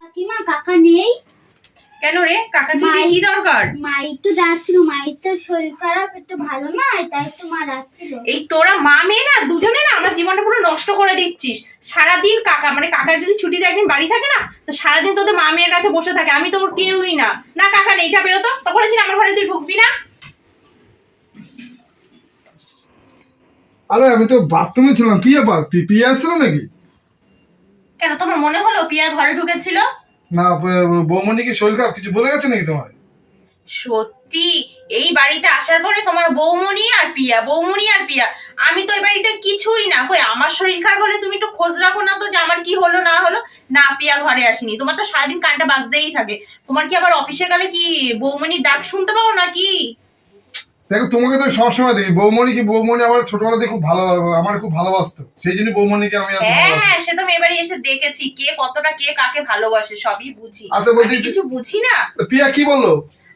কাকিমা কাকা নেই। কেন রে? কাকা দিদি কি দরকার? মা একটু ডাকছিল মায়ের তো শরীর খারাপ একটু ভালো না তাই একটু মা ডাকছিল। এই তোরা মা মেয়ে না দুজনে না আমার জীবনটা পুরো নষ্ট করে দিচ্ছিস। সারাদিন কাকা মানে কাকা যদি ছুটিতে একদিন বাড়ি থাকে না তো সারাদিন তোদের মা মেয়ের কাছে বসে থাকে। আমি তো ওর কেউই না। না কাকা নেই যা বেরোতো। তো বলেছি আমার ঘরে তুই ঢুকবি না। আরে আমি তো বাথরুমে ছিলাম কি ব্যাপার? পি- পিয়া আসছিল নাকি? কেন তোমার মনে হলো পিয়া ঘরে ঢুকেছিল? না বৌমনি কি শরীর খারাপ কিছু বলে গেছে নাকি তোমার সত্যি এই বাড়িতে আসার পরে তোমার বৌমনি আর পিয়া বৌমনি আর পিয়া। আমি তো এই বাড়িতে কিছুই না। কই আমার শরীর খারাপ হলে তুমি একটু খোঁজ রাখো না তো যে আমার কি হলো না হলো? না পিয়া ঘরে আসেনি। তোমার তো সারাদিন কানটা বাজতেই থাকে। তোমার কি আবার অফিসে গেলে কি বৌমনির ডাক শুনতে পাও নাকি? দেখো তোমাকে তো সবসময় দেখি। বৌমনি কি বৌমনি আমার ছোটবেলা থেকে খুব ভালো আমার খুব ভালোবাসতো। সেই জন্য বৌমনিকে আমি হ্যাঁ হ্যাঁ সে তো আমি এবারে এসে দেখেছি। কে কতটা কে কাকে ভালোবাসে সবই বুঝি। আচ্ছা বলছি কিছু বুঝি না? তো পিয়া কি বলল?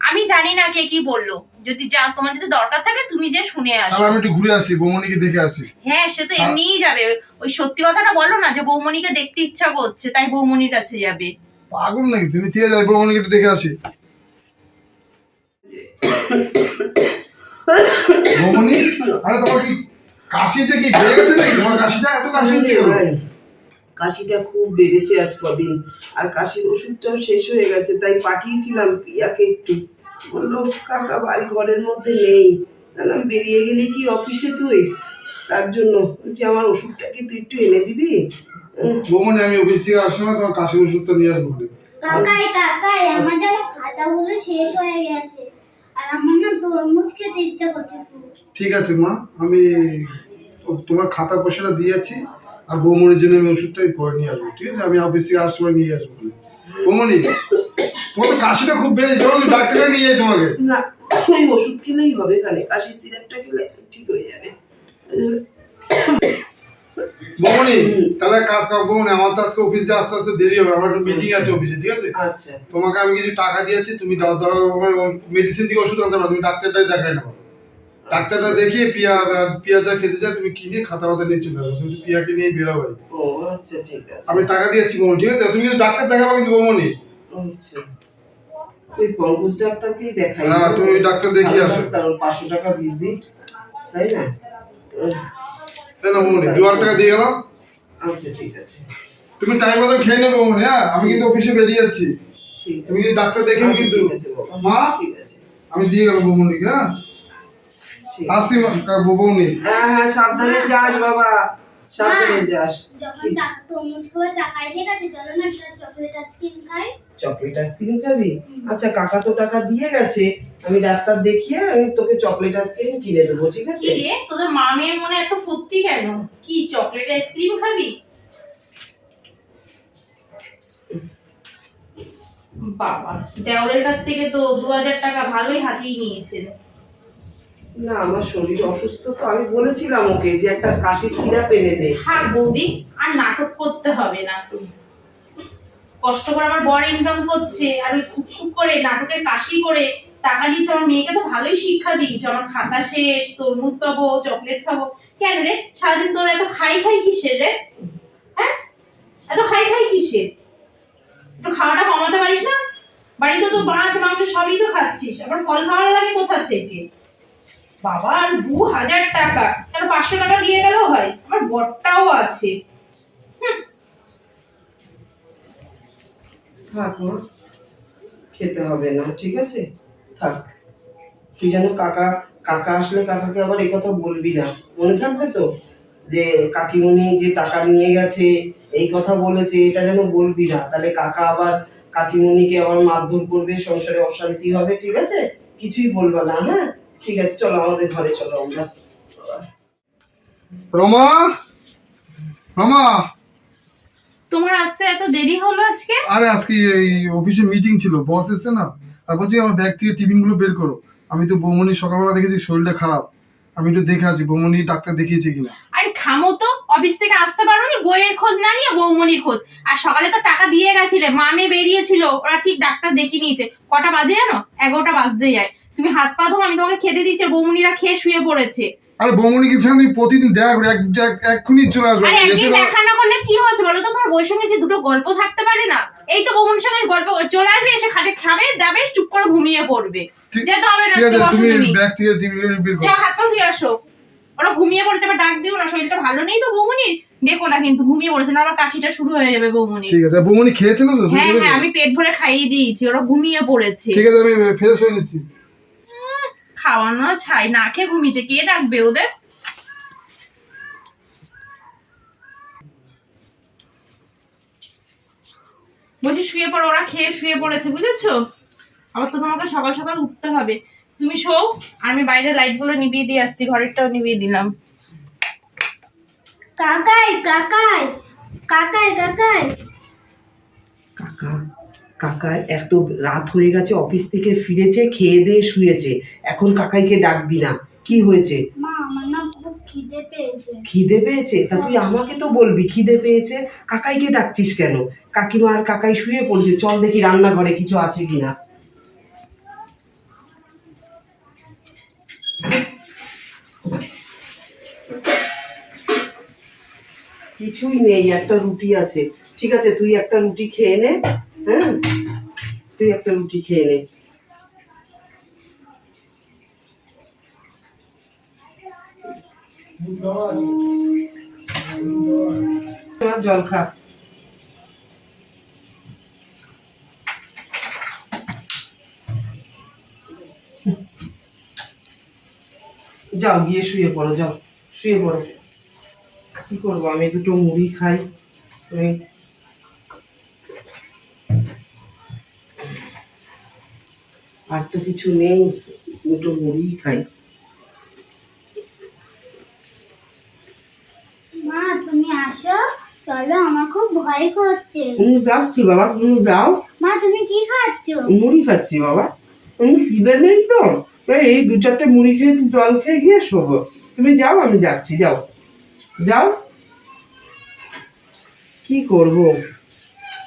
আমি জানি না কে কি বলল। যদি যা তোমার যদি দরকার থাকে তুমি যে শুনে আসো। আমি একটু ঘুরে আসি বৌমনিকে দেখে আসি। হ্যাঁ সে তো এমনিই যাবে। ওই সত্যি কথাটা বলো না যে বৌমনিকে দেখতে ইচ্ছা করছে তাই বৌমনির কাছে যাবে। পাগল নাকি? তুমি ঠিক আছে একটু দেখে আসি। বৌমনি আরে তোমার কি কাশিটা কি বেড়ে গেছে নাকি? তোমার কাশিটা এত কাশি হচ্ছে ভাই, কাশিটা খুব বেড়েছে আজ কদিন। আর কাশির ওষুধটাও শেষ হয়ে গেছে তাই পাঠিয়েছিলাম প্রিয়াকে একটু। বলল কাকা বাড়ি ঘরের মধ্যে নেই। বললাম বেরিয়ে গেলে কি অফিসে তুই? তার জন্য। বলছি আমার ওষুধটা কি তুই একটু এনে দিবি? উম, আমি অফিস থেকে না তোমার কাশির ওষুধটা নিয়ে আসব। কাকাই কাকাই আমার যেন খাতাগুলো শেষ হয়ে গেছে। আর আমার না তরমুজ খেতে ইচ্ছা করছে ঠিক আছে মা আমি তোমার খাতা পয়সাটা দিয়ে যাচ্ছি আর বৌমনির জন্য আমি ওষুধটা আমি পরে নিয়ে আসব ঠিক আছে? আমি অফিস থেকে আসব নিয়ে আসব। বৌমনি তোমার তো কাশিটা খুব বেড়েছে চলো আমি ডাক্তারে নিয়ে যাই তোমাকে। না ওই ওষুধ খেলেই হবে কানে কাশির সিরাপটা খেলে ঠিক হয়ে যাবে। বৌমনি তাহলে কাজ করো বৌমনি আমার তো আজকে অফিস দিয়ে আস্তে আস্তে দেরি হবে আমার মিটিং আছে অফিসে ঠিক আছে? আচ্ছা। তোমাকে আমি কিছু টাকা দিয়েছি তুমি মেডিসিন থেকে ওষুধ আনতে পারো তুমি ডাক্তারটাই দেখাই নেব ডাক্তারটা দেখিয়ে পিয়া পিয়া যা খেতে চায় তুমি কিনে খাতা খাতা নিয়ে চলে যাবে তুমি পিয়াকে নিয়ে আচ্ছা ঠিক আছে। আমি টাকা দিয়েছি বৌমনি ঠিক আছে? তুমি কিন্তু ডাক্তার দেখাবো কিন্তু বৌমনি? আচ্ছা। ওই পঙ্কজ ডাক্তারকেই দেখাই। হ্যাঁ, তুমি ডাক্তার দেখিয়ে আসো। পাঁচশো টাকা ভিজিট তাই না? তাই না বৌমনি দু হাজার টাকা দিয়ে গেলাম আচ্ছা ঠিক আছে। তুমি টাইম মতো খেয়ে নেবে বৌমনি হ্যাঁ? আমি কিন্তু অফিসে বেরিয়ে যাচ্ছি। তুমি কিন্তু ডাক্তার দেখে আচ্ছা, কিন্তু। মা? আমি দিয়ে গেলাম বৌমনিকে হ্যাঁ? আসি বৌমনি হ্যাঁ হ্যাঁ সাবধানে যাস বাবা। সাবধানে যাস যখন দিয়ে গেছে চলো না একটা চকলেট আইসক্রিম খাই। চকলেট আইসক্রিম খাবি? আচ্ছা কাকা তো টাকা দিয়ে গেছে আমি ডাক্তার দেখিয়ে আমি তোকে চকলেট আইসক্রিম কিনে দেবো ঠিক আছে? কি রে তোদের মা মেয়ের মনে এত ফুর্তি কেন? কি চকলেট আইসক্রিম খাবি? বাবা দেওরের কাছ থেকে তো দু হাজার টাকা ভালোই হাতিয়ে নিয়েছেন না, আমার শরীর অসুস্থ তো আমি বলেছিলাম ওকে যে একটা কাশি সিরাপ এনে দে। থাক বৌদি, আর নাটক করতে হবে না। কষ্ট করে আমার বর ইনকাম করছে, আর ওই খুব খুব করে নাটকের কাশি করে টাকা দিচ্ছে আমার মেয়েকে তো ভালোই শিক্ষা দিয়েছে, আমার খাতা শেষ, তরমুজ খাব, চকলেট খাব। কেন রে? সারাদিন তোর এত খাই খাই কিসের রে? হ্যাঁ? এত খাই খাই কিসের? একটু খাওয়াটা কমাতে পারিস না? বাড়িতে তো মাছ, মাংস সবই তো খাচ্ছিস, আবার ফল খাওয়ার লাগে কোথা থেকে? বাবা, আর দু হাজার টাকা। কেন পাঁচশো টাকা দিয়ে গেল হয় আমার বরটাও আছে। থাক মা, খেতে হবে না, ঠিক আছে? থাক। তুই যেন কাকা কাকা আসলে কাকাকে আবার কথা বলবি না। মনে থাকবে তো? যে কাকিমণি যে টাকা নিয়ে গেছে, এই কথা বলেছে, এটা যেন বলবি না। তাহলে কাকা আবার কাকিমণিকে আবার মারধর করবে, সংসারে অশান্তি হবে, ঠিক আছে? কিছুই বলবা না হ্যাঁ? ঠিক আছে চলো আমাদের ঘরে চলো আমরা। রমা? রমা? তোমার আসতে এত দেরি হলো আজকে? আরে আজকে এই অফিসে মিটিং ছিল বস এসছে না? আর বলছি আমার ব্যাগ থেকে টিফিনগুলো বের করো। আমি তো বৌমনি সকালবেলা দেখেছি শরীরটা খারাপ। আমি একটু দেখে আসি বৌমনি ডাক্তার দেখিয়েছে কিনা। আরে খামো তো। অফিস থেকে আসতে পারো নি বইয়ের খোঁজ না নিয়ে বৌমনির খোঁজ। আর সকালে তো টাকা দিয়ে গেছিলে মামে বেরিয়েছিল ওরা ঠিক ডাক্তার দেখিয়ে নিয়েছে। কটা বাজে জানো? এগারোটা বাজতে যায়। তুমি হাত পা ধো আমি তোমাকে খেতে দিচ্ছি বৌমনিরা খেয়ে শুয়ে পড়েছে। আরে বৌমনিকে ছাড়া তুমি প্রতিদিন দেখা করে এক এক- এক্ষুনি চলে আসবে। আরে এসে একদিন দেখা না করলে কি হচ্ছে বলো তো? তোমার বউয়ের সঙ্গে যে দুটো গল্প থাকতে পারে না এই তো বৌমনির সঙ্গে গল্প চলে আসবে এসে খাটে খাবে যাবে চুপ করে ঘুমিয়ে পড়বে। ঠিক- যেতে হবে না তুমি ব্যাগ থেকে টিভি বের করো। হাত পা ধুয়ে আসো। ওরা ঘুমিয়ে পড়েছে আবার ডাক দিও না শরীরটা ভালো নেই তো বৌমনির? দেখো না কিন্তু ঘুমিয়ে পড়েছে না আমার কাশিটা শুরু হয়ে যাবে বৌমনির। ঠিক আছে বৌমনি খেয়েছিল তো? হ্যাঁ হ্যাঁ আমি পেট ভরে খাইয়ে দিয়েছি ওরা ঘুমিয়ে পড়েছে। ঠিক আছে আমি ফ্রেশ হয়ে নিচ্ছি। খাওয়ানো ছাই, না খেয়ে ঘুমিয়েছে। কে ডাকবে ওদের? বলছি, শুয়ে পড়ো, ওরা খেয়ে শুয়ে পড়েছে, বুঝেছ? আবার তো তোমাকে সকাল সকাল উঠতে হবে। তুমি শো আমি বাইরে লাইটগুলো নিভিয়ে দিয়ে আসছি, ঘরেরটাও নিভিয়ে দিলাম। কাকাই কাকাই কাকাই কাকাই। কাকা কাকা এত রাত হয়ে গেছে অফিস থেকে ফিরেছে খেয়ে দিয়ে শুয়েছে। এখন কাকাইকে ডাকবি না। কি হয়েছে? মা আমার না খুব খিদে পেয়েছে। খিদে পেয়েছে? তা তুই আমাকে তো বলবি খিদে পেয়েছে? কাকাইকে ডাকছিস কেন? কাকিমা আর কাকাই শুয়ে পড়ছে চল দেখি রান্নাঘরে কিছু আছে কিনা। কিছুই নেই একটা রুটি আছে। ঠিক আছে তুই একটা রুটি খেয়ে নে। হ্যাঁ? যাও, গিয়ে শুয়ে পড়ো, যাও, শুয়ে পড়ো। কি করব? আমি দুটো মুড়ি খাই। তুমি আর তো কিছু নেই দুটো মুড়ি খাই। মা তুমি আসো। চলো আমার খুব ভয় করছে। তুমি যাচ্ছি বাবা তুমি যাও। মা তুমি কি খাচ্ছ? মুড়ি খাচ্ছি বাবা। তুমি খিদে নেই তো? তাই এই দু চারটে মুড়ি খেয়ে জল খেয়ে গিয়ে শোবো। তুমি যাও আমি যাচ্ছি যাও। যাও। কি করব?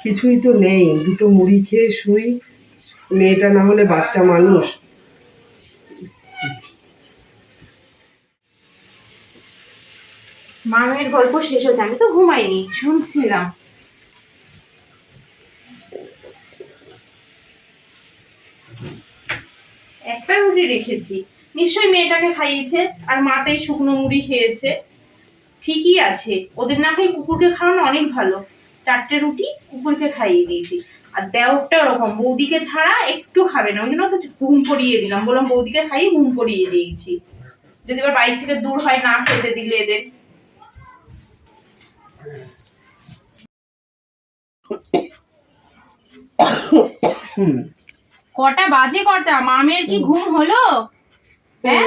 কিছুই তো নেই দুটো মুড়ি খেয়ে শুই। মেয়েটা না হলে বাচ্চা মানুষ। মামের গল্প শেষ হচ্ছে আমি তো ঘুমাইনি, শুনছিলাম। একটা রুটি রেখেছি। নিশ্চয়ই মেয়েটাকে খাইয়েছে, আর মাতেই শুকনো মুড়ি খেয়েছে। ঠিকই আছে, ওদের না খেয়ে কুকুরকে খাওয়ানো অনেক ভালো। চারটে রুটি কুকুরকে খাইয়ে দিয়েছি। আর দেওরটা ওরকম বৌদিকে ছাড়া একটু খাবে না। ওই জন্য তো ঘুম পড়িয়ে দিলাম। বললাম বৌদিকে খাইয়ে ঘুম পড়িয়ে দিয়েছি। যদি এবার বাড়ি থেকে দূর হয় না খেতে দিলে এদের। হুম কটা বাজে কটা? মামের কি ঘুম হলো? হ্যাঁ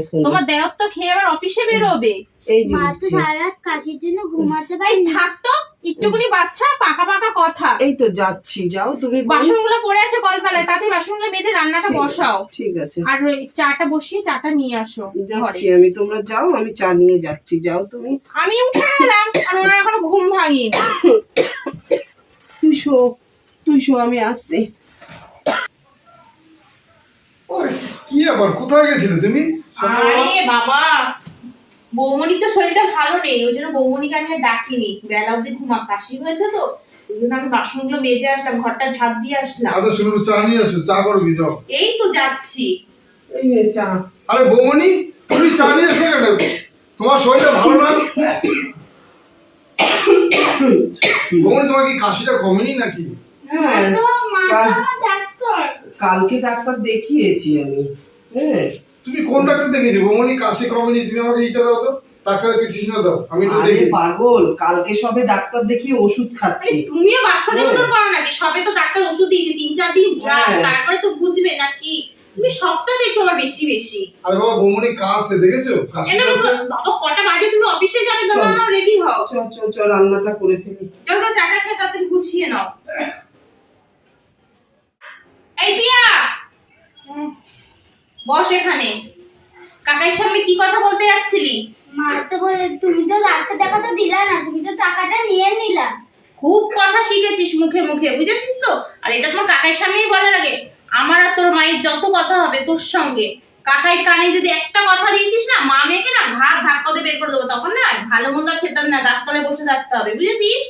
এখন। তোমার দেওর তো খেয়ে আবার অফিসে বেরোবে। এই যে মা তো উঠছি সারা রাত কাশির জন্য ঘুমাতে পারি থাকতো একটুখানি বাচ্চা পাকা পাকা কথা। এই তো যাচ্ছি যাও তুমি বাসনগুলো পড়ে আছে কলতলায় তাতে বাসনগুলো মেয়েদের রান্নাটা বসাও। ঠিক আছে। আর চাটা বসিয়ে চাটা নিয়ে আসো যাচ্ছি আমি তোমরা যাও আমি চা নিয়ে যাচ্ছি যাও তুমি। আমি উঠে গেলাম আর ওনার এখনও ঘুম ভাঙিনি। তুই শো তুই শো আমি আসছি। কি আবার কোথায় গেছিলে তুমি? আরে বাবা বৌমনির তো শরীরটা ভালো নেই ওই জন্য বৌমনিকে আমি আর ডাকিনি। বেলা অব্দি ঘুমা কাশি হয়েছে তো ওই জন্য আমি বাসনগুলো মেজে আসলাম ঘরটা ঝাড় দিয়ে আসলাম। আচ্ছা শুনুন চা নিয়ে আসো চা করবি যাও। এই তো যাচ্ছি। এই নে চা। আরে বৌমনি তুমি চা নিয়ে এসো কেন? তোমার শরীরটা ভালো না? বৌমনি তোমার কি কাশিটা কমেনি নাকি? হ্যাঁ কালকে ডাক্তার দেখিয়েছি আমি হ্যাঁ। তুমি কোন ডাক্তার দেখিয়েছো? বৌমনি কাশি কমেনি তুমি আমাকে এইটা দাও তো। ডাক্তারের প্রেসক্রিপশন দাও আমি একটু দেখি পাগল কালকে সবে ডাক্তার দেখিয়ে ওষুধ খাচ্ছি। তুমিও বাচ্চাদের মতন করো নাকি? সবে তো ডাক্তার ওষুধ দিয়েছে তিন চার দিন যাক হ্যাঁ। তারপরে তো বুঝবে নাকি? তুমি একটু আবার বেশি বেশি। আরে বাবা বৌমনি কাশছে দেখেছ? কাশি বাবা কটা বাজে তুমি অফিসে যাবে। তোমার রেডি হও। চল চল চল রান্নাটা করে ফেলি। চলো চলো, চাটা খেয়ে তাড়াতাড়ি গুছিয়ে নাও। এই পিয়া! বস এখানে। কাকার সামনে কি কথা বলতে যাচ্ছিলি? মা তো বলে তুমি তো ডাক্তার দেখাতে দিলা না তুমি তো টাকাটা নিয়ে নিলা। খুব কথা শিখেছিস মুখে মুখে বুঝেছিস তো? আর এটা তোমার কাকার সামনেই বলার লাগে আমার আর তোর মায়ের যত কথা হবে তোর সঙ্গে। কাকাই কানে যদি একটা কথা দিয়েছিস না মা মেয়েকে না ঘাট ধাক্কা দিয়ে বের করে দেবো। তখন না ভালো মন্দ আর খেতাম না গাছতলায় বসে থাকতে হবে বুঝেছিস?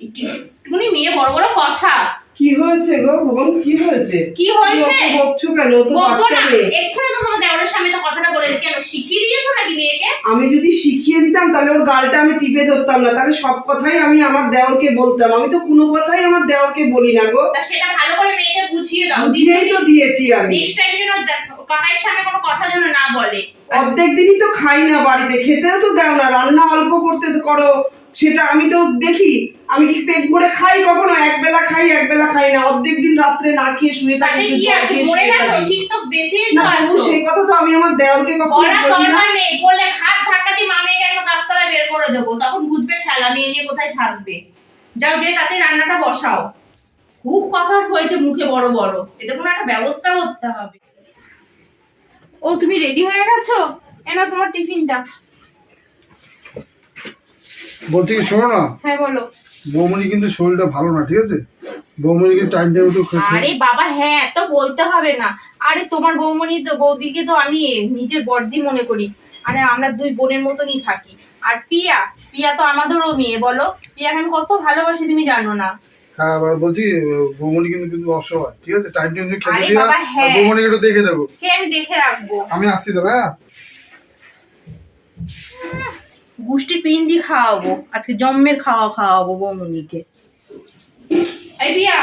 একটু একটুখানি মেয়ে বড় বড় কথা। কি হয়েছে গো বোন? কি হয়েছে? কি হয়েছে? বকছো কেন? তো বাচ্চা মেয়ে। এক্ষুনি তো তোমার দেওয়ারের সামনে তো কথাটা বলে কেন শিখিয়ে দিয়েছ নাকি মেয়েকে? আমি যদি শিখিয়ে দিতাম তাহলে ওর গালটা আমি টিপে ধরতাম না। তাহলে সব কথাই আমি আমার দেওরকে বলতাম। আমি তো কোনো কথাই আমার দেওরকে বলি না গো। তা সেটা ভালো করে মেয়েকে বুঝিয়ে দাও। বুঝিয়েই তো দিয়েছি আমি। নেক্সট টাইম যেন দেখ- কাকাইয়ের সামনে কোনো কথা যেন না বলে। অর্ধেক দিনই তো খাই না বাড়িতে। খেতেও তো দাও না। রান্না অল্প করতে তো করো। সেটা আমি তো দেখি আমি কি পেট ভরে খাই কখনো? এক বেলা খাই এক বেলা খাই না। অর্ধেক দিন রাত্রে না খেয়ে শুয়ে থাকি কি আছে? মরে গেছো? ঠিক তো বেঁচেই তো না আছো। সেই কথা তো আমি আমার দেওরকে কখনো বলি না। দরকার নেই। বললে হাত ধাক্কা দিয়ে মামেকে বের করে দেবো? তখন বুঝবে ঠেলা মেয়ে নিয়ে কোথায় থাকবে? যাও যে তাতে রান্নাটা বসাও। খুব কথা হয়েছে মুখে বড় বড়। এতে কোনো একটা ব্যবস্থা করতে হবে। ও তুমি রেডি হয়ে গেছো? এনা তোমার টিফিনটা। বলছি কি শোনো না? হ্যাঁ বলো। বৌমনি কিন্তু শরীরটা ভালো না ঠিক আছে? বৌমনিকে টাইম টাইম একটু আরে বাবা হ্যাঁ তো বলতে হবে না। আরে তোমার বৌমনি তো বৌদিকে তো আমি নিজের বর্দি মনে করি। আরে আমরা দুই বোনের মতনই থাকি। আর পিয়া পিয়া তো আমাদেরও মেয়ে বলো? পিয়াকে আমি কত ভালোবাসি তুমি জানো না। হ্যাঁ আবার বলছি বৌমনি কিন্তু কিন্তু অসহায় ঠিক আছে? টাইম টাইম খেতে আর হ্যাঁ। বৌমনিকে একটু দেখে দেবো সে আমি দেখে রাখব। আমি আসছি তবে হ্যাঁ গুষ্টি পিন্ডি খাওয়াবো আজকে জম্মের খাওয়া খাওয়াবো বৌমনিকে। এই পিয়া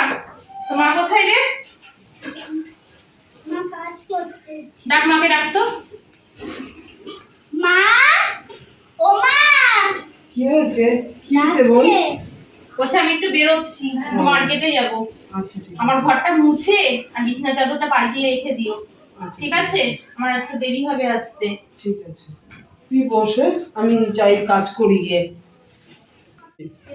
তোমার কোথায় রে? ডাক মাকে ডাকতো মা? ও মা! কি হয়েছে? কি হয়েছে ডাকছে। বলছে আমি একটু বেরোচ্ছি মার্কেটে যাব। আচ্ছা ঠিক আমার ঘরটা মুছে আর বিছানা চাদরটা পাল্টিয়ে রেখে দিও। আচ্ছা ঠিক আছে? আমার একটু দেরি হবে আসতে। ঠিক আছে। তুই বসে, আমি যাই কাজ করি গিয়ে।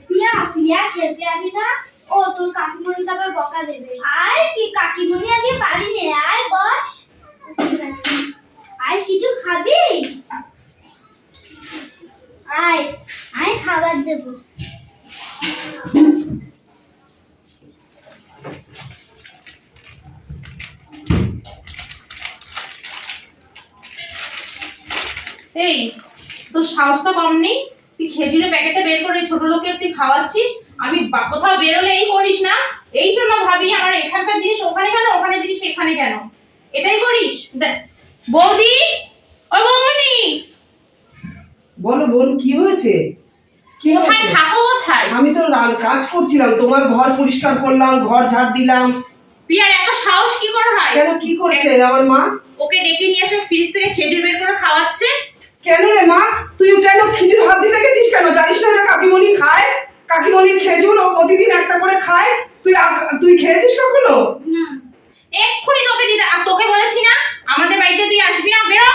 পিয়া পিয়া খেলতে না? ও, তোর কাকিমণি তো আবার বকা দেবে। আর কি, কাকিমণি আজকে বাড়ি নেই। আয় বস। আর কিছু খাবি? আয় আয় খাবার দেবো। এই তোর সাহস তো কম নেই। তুই খেজুরের প্যাকেটটা বের করে ছোট লোকের তুই খাওয়াচ্ছিস। আমি কোথাও বেরোলে এই করিস না। এই জন্য ভাবি আমার এখানকার জিনিস ওখানে কেন ওখানে জিনিস এখানে কেন? এটাই করিস? বৌদি ও বৌমনি বলো বোন কি হয়েছে? কোথায় থাকো কোথায়? আমি তো কাজ করছিলাম তোমার ঘর পরিষ্কার করলাম ঘর ঝাড় দিলাম। পিয়ার এত সাহস কি করে হয়? কেন কি করেছে? আমার মা? ওকে ডেকে নিয়ে এসে ফ্রিজ থেকে খেজুর বের করে খাওয়াচ্ছে। কেন রে মা? তুই কেন খিচুড়ি হাত দিতে গেছিস কেন? জানিস না এটা কাকিমণি খায়? কাকিমণির খেজুর ও প্রতিদিন একটা করে খায়? তুই তুই খেয়েছিস কখনো? না। এক্ষুনি তোকে দিতে আর তোকে বলেছি না? আমাদের বাড়িতে তুই আসবি না? বেরো।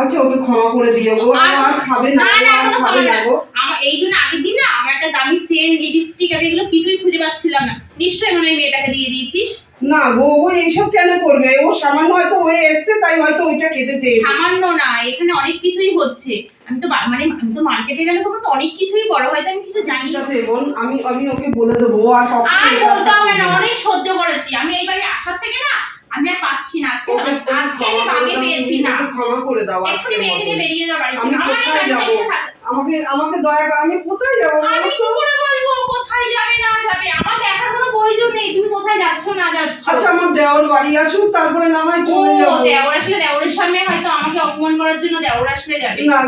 আচ্ছা ওকে ক্ষমা করে দিও গো আর খাবে না না না খাবে না গো। আমার এই জন্য আগের দিন না আমার একটা দামি সেন লিপস্টিক আর এগুলো কিছুই খুঁজে পাচ্ছিলাম না। নিশ্চয়ই মনে হয় মেয়েটাকে দিয়ে দিয়েছিস। না গো ও এইসব কেন করবে? ও সামান্য হয়তো এসছে তাই হয়তো ওইটা খেতে চেয়েছে। সামান্য না এখানে অনেক কিছুই হচ্ছে। আমি তো মানে আমি তো মার্কেটে গেলে তো অনেক কিছুই বড় হয়তো আমি কিছু জানি ঠিক না। আছে বোন আমি আমি ওকে বলে দেবো আর আর বলতে হবে না অনেক সহ্য করেছি। আমি এইবারে আসার থেকে না আমি আর পাচ্ছি না আজকে। আজকে আমি বাগে পেয়েছি না। ক্ষমা করে দাও আজকের মেয়েকে নিয়ে বেরিয়ে যাও বাড়ি থেকে আমাকে আমাকে দয়া করে আমি কোথায় যাব আমি কি করে কোথায় যাবে না যাবে? আমার দেখার কোনো প্রয়োজন নেই। তুমি কোথায় যাচ্ছ না যাচ্ছ? আচ্ছা আমার দেওর বাড়ি আসুক তারপরে না হয় চলে যাব। দেওর আসলে দেওরের সামনে হয়তো আমাকে অপমান করার জন্য দেওর আসলে যাবে। না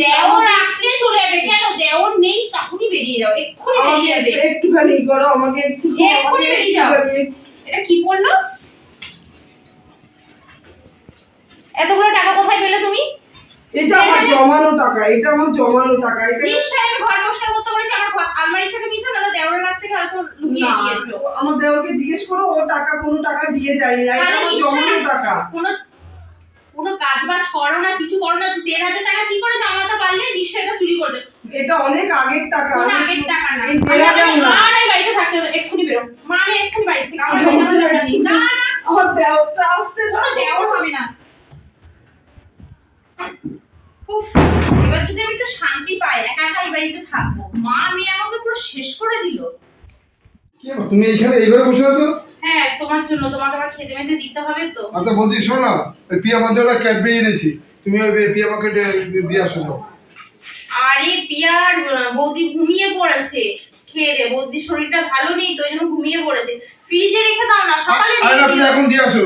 দেওর আসলে চলে যাবে। কেন? দেওর নেই তখনই বেরিয়ে যাও। এক্ষুনি বেরিয়ে যাবে। একটুখানি করো আমাকে একটু এক্ষুনি বেরিয়ে যাও। এটা কি বলল? এতগুলো টাকা কোথায় পেলে তুমি? এটা আমার জমানো টাকা এটা আমার জমানো টাকা এটা নিশ্চয়ই ঘর পরিষ্কার আমার থেকে নিয়েছো না দেওরের কাছ থেকে হয়তো লুকিয়ে দিয়েছ? আমার দেওরকে জিজ্ঞেস করো ও টাকা কোনো টাকা দিয়ে যায়নি আর আমার জমানো টাকা। কোনো কোনো কাজ বাজ করো না কিছু করো না দেড় হাজার টাকা কি করে জমাতে পারলে নিশ্চয়ই এটা চুরি করবে। এটা অনেক আগের টাকা। কোন আগের টাকা না। এই দেড় হাজার না। মা নাই বাড়িতে থাকতে হবে এক্ষুনি বেরো। মা আমি এক্ষুনি বাড়ি থেকে আমার বাড়িতে না না। আমার দেওরটা আসতে না দেওর হবে না। উফ এবার যদি আমি একটু শান্তি পাই একা একা এই বাড়িতে থাকব। মা মেয়ে আমাকে পুরো শেষ করে দিল। তুমি এইখানে এইবারে বসে আছো? হ্যাঁ তোমার জন্য তোমাকে আবার খেতে মেতে দিতে হবে তো। আচ্ছা বলছি শোনো ওই পিয়া মাঝে ওটা ক্যাডবেরি এনেছি। তুমি ওই পিয়া আমাকে দিয়ে আসো আরে পিয়ার বৌদি ঘুমিয়ে পড়েছে। খেয়ে দে বৌদির শরীরটা ভালো নেই তো ওই জন্য ঘুমিয়ে পড়েছে। ফ্রিজে রেখে দাও না সকালে আরে দিয়ে না তুমি এখন দিয়ে আসো।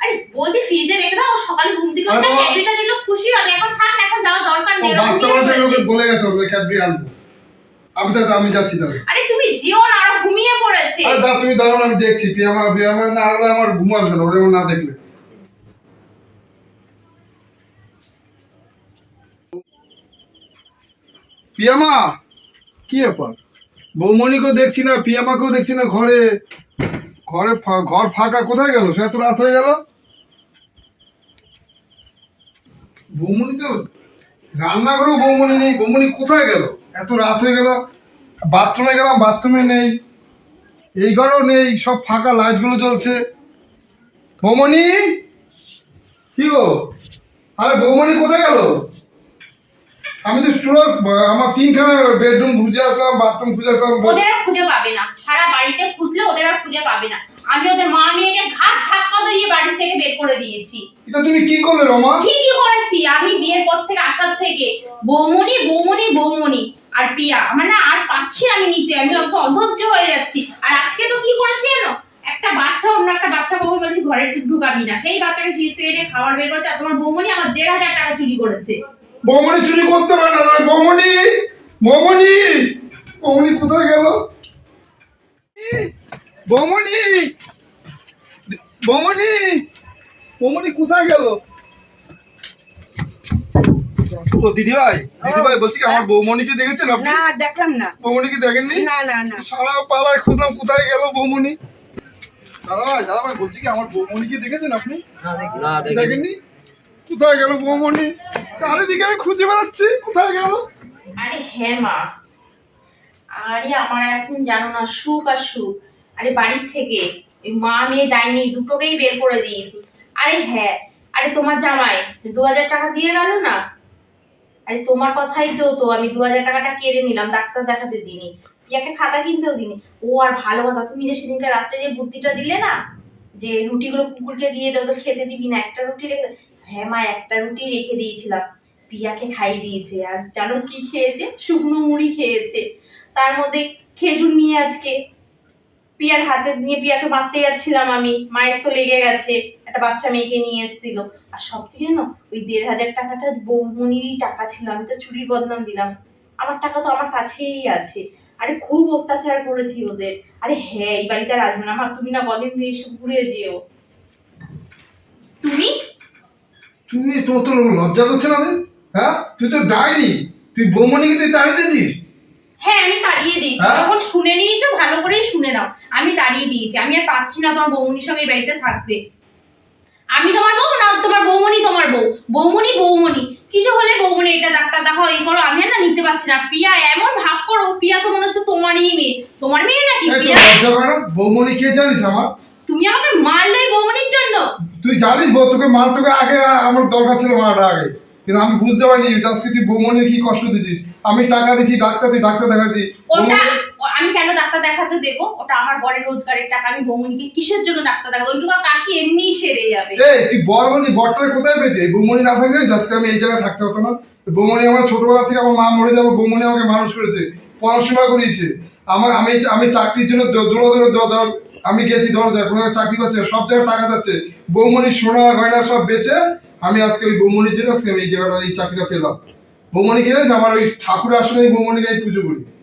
আরে বলছি ফ্রিজে রেখে দাও সকালে ঘুম থেকে উঠে। ক্যাডবেরিটা খুশি হবে। এখন থাক এখন যাওয়ার দরকার নেই বাচ্চা মানুষের। ওকে বলে গেছে ওকে ক্যাডবেরি আনব। আমি যাচ্ছি আমি যাচ্ছি তাহলে। আরে তুমি যেও না ওরা ঘুমিয়ে পড়েছে। আরে তুমি দাঁড়াও আমি দেখছি। পিয়ামা পিয়ামা না হলে আমার ঘুম আসবে না আমার না দেখলে। পিয়ামা কি ব্যাপার? বৌমণিকেও দেখছি না পিয়ামাকেও দেখছি না ঘরে। ঘরে ঘর ফাঁকা কোথায় গেল? সে এত রাত হয়ে গেল। বৌমণি তো রান্নাঘরেও বৌমণি নেই, বৌমণি কোথায় গেল? এত রাত হয়ে গেল, বাথরুমে গেলাম, বাথরুমে নেই, এই ঘরেও নেই, সব ফাঁকা, লাইটগুলো জ্বলছে। বৌমণি? কি গো? আরে বৌমণি কোথায় গেল? আমি তো স্টোর আমার তিনখানা বেডরুম খুঁজে আসলাম, বাথরুম খুঁজে আসলাম। ওদের খুঁজে পাবে না। সারা বাড়িতে খুঁজলে ওদের আর খুঁজে পাবে না। আমি ওদের মা মেয়েকে ঘাট ধাক্কা দিয়ে বাড়ি থেকে বের করে দিয়েছি। এটা তুমি কি করলে রমা? ঠিকই করেছি। আমি বিয়ের পর থেকে আসার থেকে বৌমনি বৌমনি বৌমনি আর পিয়া। আমার না আর পাচ্ছি আমি নিতে। আমি অত অধৈর্য হয়ে যাচ্ছি। আর আজকে তো কি করেছি জানো? একটা বাচ্চা অন্য একটা বাচ্চা বউ বলছি ঘরে ঢুক- ঢুকাবি না। সেই বাচ্চাকে ফ্রিজ থেকে এনে খাবার বের করেছে আর তোমার বৌমনি আমার দেড় হাজার টাকা চুরি করেছে। বৌমনি চুরি করতে পারে না বৌমনি বৌমণি বৌমণি কোথায় গেল? বৌমণি! বৌমণি! বৌমণি কোথায় গেল? ও দিদি ভাই দিদি ভাই বলছি আমার বৌমণিকে দেখেছেন আপনি? না দেখলাম না। বৌমণিকে দেখেননি? না না না। সারা পাড়ায় খুঁজলাম কোথায় গেল বৌমণি। দাদা ভাই দাদা ভাই বলছি কি আমার বৌমণিকে দেখেছেন আপনি? না দেখেননি? কোথায় গেল বৌমণি? চারিদিকে আমি খুঁজে বেড়াচ্ছি কোথায় গেল? আরে হ্যাঁ মা। আরে আমার এখন জানো না সুখ আর সুখ। আরে বাড়ির থেকে। মা মেয়ে ডাইনি, দুটোকেই বের করে দিয়েছি। আরে হ্যাঁ আরে তোমার জামাই, দু হাজার টাকা দিয়ে গেল না? আরে তোমার কথাই তো তো আমি দু হাজার টাকাটা কেড়ে নিলাম, ডাক্তার দেখাতে দিনি পিয়াকে খাতা কিনতেও দিনি ও আর ভালো কথা, তুমি যে সেদিনকে রাত্রে যে বুদ্ধিটা দিলে না, যে রুটিগুলো কুকুরকে দিয়ে দাও তো খেতে দিবি না, একটা রুটি রেখে হ্যাঁ মা, একটা রুটি রেখে দিয়েছিলাম। পিয়াকে খাইয়ে দিয়েছে, আর জানো কি খেয়েছে? শুকনো মুড়ি খেয়েছে। তার মধ্যে খেজুর নিয়ে আজকে। পিয়ার হাতে নিয়ে পিয়াকে মারতে যাচ্ছিলাম আমি। মায়ের তো লেগে গেছে। একটা বাচ্চা মেয়েকে নিয়ে এসেছিল। আর সব থেকে না ওই দেড় হাজার টাকাটা বৌমনিরই টাকা ছিল। আমি তো চুরির বদনাম দিলাম। আমার টাকা তো আমার কাছেই আছে। আরে খুব অত্যাচার করেছি ওদের। আরে হ্যাঁ এই বাড়িতে আর আসবে না। আমার তুমি না কদিন এসে ঘুরে যেও। তুমি? তুমি তোমার তো লজ্জা করছে না রে? হ্যাঁ? তুই তো ডাইনি। তুই বৌমণিকে তুই তাড়িয়ে দিয়েছিস? হ্যাঁ আমি তাড়িয়ে দিয়েছি। হ্যাঁ? যখন শুনে নিয়েছো ভালো করেই শুনে নাও। আমি তাড়িয়ে দিয়েছি। আমি আর পাচ্ছি না তোমার বৌমনির সঙ্গে এই বাড়িতে থাকতে। আমি তোমার বউ না তোমার বৌমনি তোমার বউ। বৌমনি বৌমনি। কিছু হলে বৌমনি এটা ডাক্তার দেখাও এই করো আমি আর না নিতে পারছি না। পিয়া এমন ভাব করো পিয়া তো মনে হচ্ছে তোমারই মেয়ে। তোমার মেয়ে নাকি এই তো পিয়া লজ্জা করে না? বৌমণি কে জানিস আমার? তুমি আমাকে মারলে বৌমনির জন্য? তুই জানিস বউ তোকে মার তোকে আগে আমার দরকার ছিল মারাটা আগে। কিন্তু আমি বুঝতে পারিনি আজকে তুই বৌমণির কি কষ্ট দিছিস? আমি টাকা দিছি ডাক্তার তুই ডাক্তার দেখাচ্ছি আমি কেন ডাক্তার দেখাতে দেবো? ওটা আমার বরের রোজগারের টাকা, আমি বৌমনিকে কিসের জন্য ডাক্তার দেখাবো? ওইটুকু কাশি এমনিই সেরে যাবে। এই, তুই বল বলছি, বরটাকে কোথায় পেতে বৌমণি না থাকলে আজকে আমি এই জায়গায় থাকতে হতো না। বৌমণি আমার ছোটবেলা থেকে আমার মা মরে যাব বৌমণি আমাকে মানুষ করেছে, পড়াশোনা করিয়েছে। আমার আমি আমি চাকরির জন্য দ- দৌড়ো দৌড়ো দ- দ- আমি গেছি দরজা কোনো চাকরি পাচ্ছে সব জায়গায় টাকা যাচ্ছে। বৌমণির সোনা গয়না সব বেচে আমি আজকে ওই বৌমণির জন্য আজকে আমি এই জায়গাটা, এই চাকরিটা পেলাম। বৌমণিকে জানিস আমার ওই ঠাকুর আসলে বৌমনিকে আমি পুজো করি।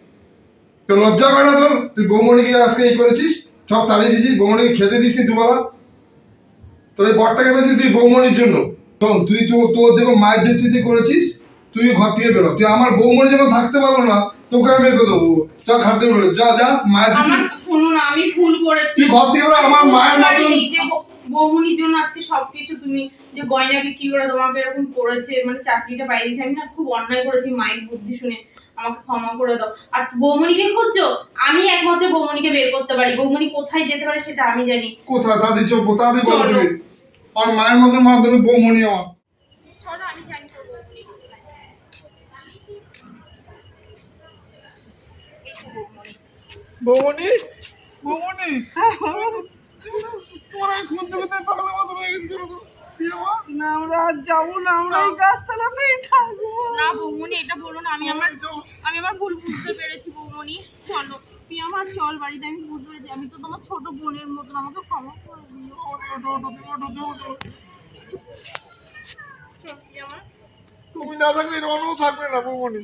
তো লজ্জা করে না তোর? তুই বৌমণিকে আজকে এই করেছিস? সব তাড়িয়ে দিয়েছিস বৌমণিকে খেতে দিস দুবেলা? তোর এই বরটাকে পেয়েছিস তুই বৌমণির জন্য। শোন তুই তো তোর যখন মায়ের যে তুই করেছিস তুই ঘর থেকে বেরো। তুই আমার বৌমণি যখন থাকতে পারব না তোকে আমি বের করে দেবো। যা ঘর থেকে বেরো। যা যা মায়ের জুতি আমার শুনো আমি ভুল করেছি। তুই ঘর থেকে বেরো আমার মায়ের মতন পারিনি বৌমনির জন্য আজকে সবকিছু তুমি যে গয়না বিক্রি করে তোমাকে এরকম করেছে মানে চাকরিটা পাই দিয়েছে আমি না খুব অন্যায় করেছি মায়ের বুদ্ধি শুনে। আমাকে ক্ষমা করে দাও। আর বৌমনিকে খুঁজছো? আমি একমাত্র বৌমনিকে বের করতে পারি। বৌমনি কোথায় যেতে পারে সেটা আমি জানি। কোথায়? তাদের চোখ তাদের বলো চলো। তুমি আমার মায়ের মতন মাধ্যমে বৌমণি আমার। বৌমণি। খুঁজতে মতো হয়ে আমার? না আমরা আর যাব না। আমরা এই গাছতলাতেই থাকব। না বৌমনি এটা বলো না। আমি আমার আমি আমার ভুল বুঝতে পেরেছি বৌমনি চলো তুই আমার চল বাড়িতে আমি বুঝতে পেরেছি আমি তো তোমার ছোট বোনের মতন আমাকে ক্ষমা করে দিও। তুমি না থাকলে রনও থাকবে না বৌমনি